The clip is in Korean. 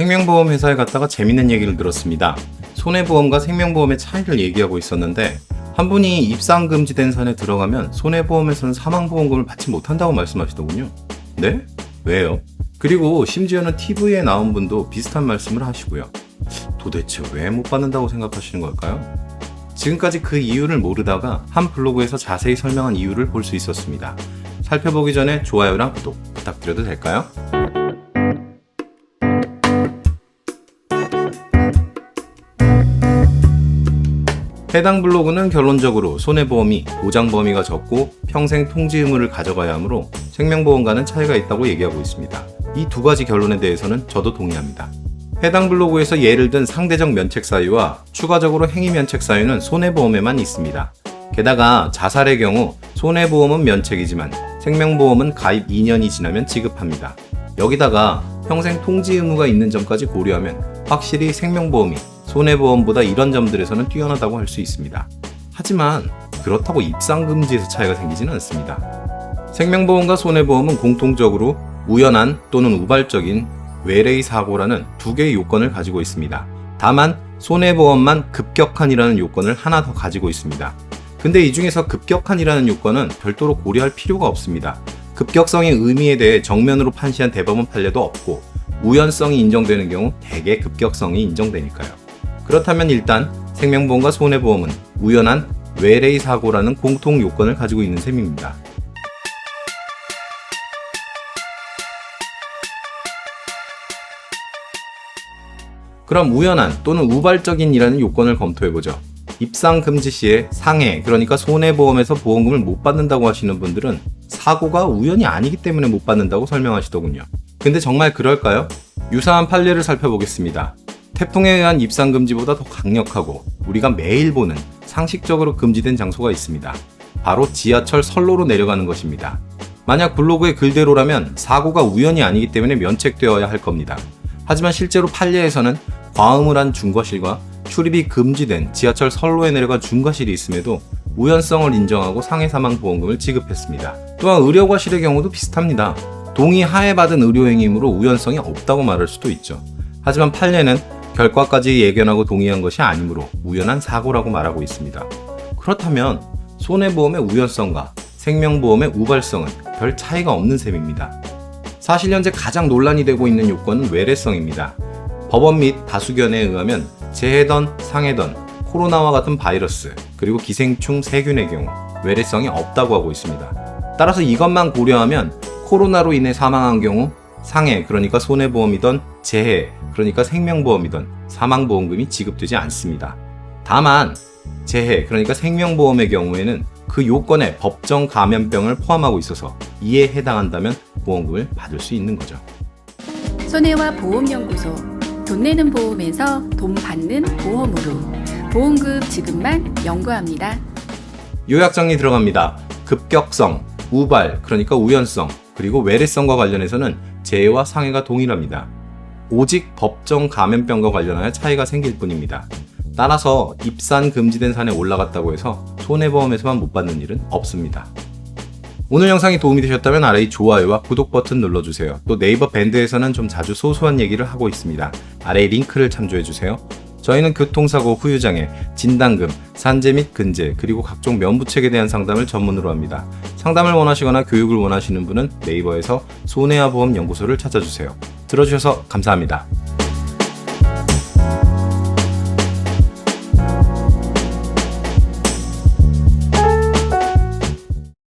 생명보험 회사에 갔다가 재밌는 얘기를 들었습니다. 손해보험과 생명보험의 차이를 얘기하고 있었는데 한 분이 입상 금지된 산에 들어가면 손해보험에서는 사망보험금을 받지 못한다고 말씀하시더군요. 네? 왜요? 그리고 심지어는 TV에 나온 분도 비슷한 말씀을 하시고요. 도대체 왜 못 받는다고 생각하시는 걸까요? 지금까지 그 이유를 모르다가 한 블로그에서 자세히 설명한 이유를 볼 수 있었습니다. 살펴보기 전에 좋아요랑 구독 부탁드려도 될까요? 해당 블로그는 결론적으로 손해보험이 보장 범위가 적고 평생 통지 의무를 가져가야 하므로 생명보험과는 차이가 있다고 얘기하고 있습니다. 이 두 가지 결론에 대해서는 저도 동의합니다. 해당 블로그에서 예를 든 상대적 면책 사유와 추가적으로 행위 면책 사유는 손해보험에만 있습니다. 게다가 자살의 경우 손해보험은 면책이지만 생명보험은 가입 2년이 지나면 지급합니다. 여기다가 평생 통지 의무가 있는 점까지 고려하면 확실히 생명보험이 손해보험보다 이런 점들에서는 뛰어나다고 할 수 있습니다. 하지만 그렇다고 입상금지에서 차이가 생기지는 않습니다. 생명보험과 손해보험은 공통적으로 우연한 또는 우발적인 외래의 사고라는 두 개의 요건을 가지고 있습니다. 다만 손해보험만 급격한이라는 요건을 하나 더 가지고 있습니다. 근데 이 중에서 급격한이라는 요건은 별도로 고려할 필요가 없습니다. 급격성의 의미에 대해 정면으로 판시한 대법원 판례도 없고 우연성이 인정되는 경우 대개 급격성이 인정되니까요. 그렇다면 일단 생명보험과 손해보험은 우연한 외래의 사고라는 공통 요건을 가지고 있는 셈입니다. 그럼 우연한 또는 우발적인이라는 요건을 검토해보죠. 입상 금지 시에 상해, 그러니까 손해보험에서 보험금을 못 받는다고 하시는 분들은 사고가 우연이 아니기 때문에 못 받는다고 설명하시더군요. 근데 정말 그럴까요? 유사한 판례를 살펴보겠습니다. 태풍에 의한 입상 금지보다 더 강력하고 우리가 매일 보는 상식적으로 금지된 장소가 있습니다. 바로 지하철 선로로 내려가는 것입니다. 만약 블로그의 글대로라면 사고가 우연이 아니기 때문에 면책되어야 할 겁니다. 하지만 실제로 판례에서는 과음을 한 중과실과 출입이 금지된 지하철 선로에 내려간 중과실이 있음에도 우연성을 인정하고 상해 사망 보험금을 지급했습니다. 또한 의료과실의 경우도 비슷합니다. 동의 하에 받은 의료행위이므로 우연성이 없다고 말할 수도 있죠. 하지만 판례는 결과까지 예견하고 동의한 것이 아니므로 우연한 사고라고 말하고 있습니다. 그렇다면 손해보험의 우연성과 생명보험의 우발성은 별 차이가 없는 셈입니다. 사실 현재 가장 논란이 되고 있는 요건은 외래성입니다. 법원 및 다수견에 의하면 재해던 상해던 코로나와 같은 바이러스 그리고 기생충 세균의 경우 외래성이 없다고 하고 있습니다. 따라서 이것만 고려하면 코로나로 인해 사망한 경우 상해 그러니까 손해보험이던 재해 그러니까 생명보험이던 사망보험금이 지급되지 않습니다. 다만 재해 그러니까 생명보험의 경우에는 그 요건에 법정 감염병을 포함하고 있어서 이에 해당한다면 보험금을 받을 수 있는 거죠. 손해와 보험연구소 돈 내는 보험에서 돈 받는 보험으로 보험금 지급만 연구합니다. 요약 정리 들어갑니다. 급격성, 우발, 그러니까 우연성, 그리고 외래성과 관련해서는 재해와 상해가 동일합니다. 오직 법정 감염병과 관련하여 차이가 생길 뿐입니다. 따라서 입산 금지된 산에 올라갔다고 해서 손해보험에서만 못 받는 일은 없습니다. 오늘 영상이 도움이 되셨다면 아래 이 좋아요와 구독 버튼 눌러주세요. 또 네이버 밴드에서는 좀 자주 소소한 얘기를 하고 있습니다. 아래 링크를 참조해주세요. 저희는 교통사고 후유장애, 진단금, 산재 및 근제, 그리고 각종 면부책에 대한 상담을 전문으로 합니다. 상담을 원하시거나 교육을 원하시는 분은 네이버에서 손해와 보험 연구소를 찾아주세요. 들어주셔서 감사합니다.